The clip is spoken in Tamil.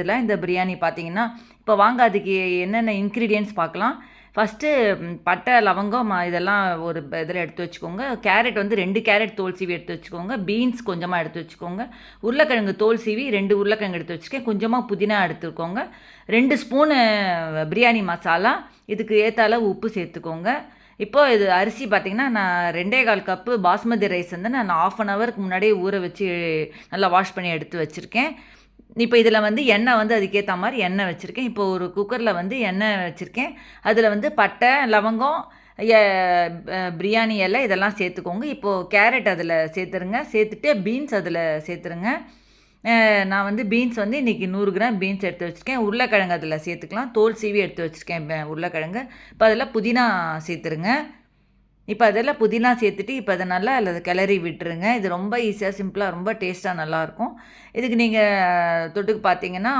இதில் இந்த பிரியாணி பார்த்தீங்கன்னா இப்போ வாங்க அதுக்கு என்னென்ன இன்க்ரீடியன்ட்ஸ் பார்க்கலாம் ஃபஸ்ட்டு பட்டை லவங்கம் இதெல்லாம் ஒரு இதில் எடுத்து வச்சுக்கோங்க. கேரட் வந்து ரெண்டு கேரட் தோல் சீவி எடுத்து வச்சுக்கோங்க. பீன்ஸ் கொஞ்சமாக எடுத்து வச்சுக்கோங்க. உருளைக்கிழங்கு தோல் சீவி ரெண்டு உருளைக்கிழங்கு எடுத்து வச்சுக்கேன் கொஞ்சமாக புதினா எடுத்துக்கோங்க. ரெண்டு ஸ்பூனு பிரியாணி மசாலா இதுக்கு ஏற்றால உப்பு சேர்த்துக்கோங்க. இப்போது இது அரிசி பார்த்தீங்கன்னா நான் ரெண்டே கால் கப்பு பாஸ்மதி ரைஸ் வந்து நான் ஆஃப் அன் ஹவருக்கு முன்னாடியே ஊற வச்சு நல்லா வாஷ் பண்ணி எடுத்து வச்சுருக்கேன். இப்போ இதில் வந்து எண்ணெய் வந்து அதுக்கேற்ற மாதிரி எண்ணெய் வச்சுருக்கேன். இப்போ ஒரு குக்கரில் வந்து எண்ணெய் வச்சுருக்கேன். அதில் வந்து பட்டை லவங்கம் பிரியாணி இலை இதெல்லாம் சேர்த்துக்கோங்க. இப்போது கேரட் அதில் சேர்த்துருங்க. சேர்த்துட்டு பீன்ஸ் அதில் சேர்த்துருங்க. நான் வந்து பீன்ஸ் வந்து இன்றைக்கி நூறு கிராம் பீன்ஸ் எடுத்து வச்சுருக்கேன். உருளைக்கிழங்கு அதில் சேர்த்துக்கலாம். தோல் சீவி எடுத்து வச்சுருக்கேன் உருளைக்கிழங்கு. இப்போ அதில் புதினா சேர்த்துருங்க. இப்போ அதெல்லாம் புதினா சேர்த்துட்டு இப்போ அதை நல்லா அதில் கிளறி விட்டுருங்க. இது ரொம்ப ஈஸியாக சிம்பிளாக ரொம்ப டேஸ்ட்டாக நல்லாயிருக்கும் இதுக்கு நீங்கள் தொட்டுக்கு பார்த்தீங்கன்னா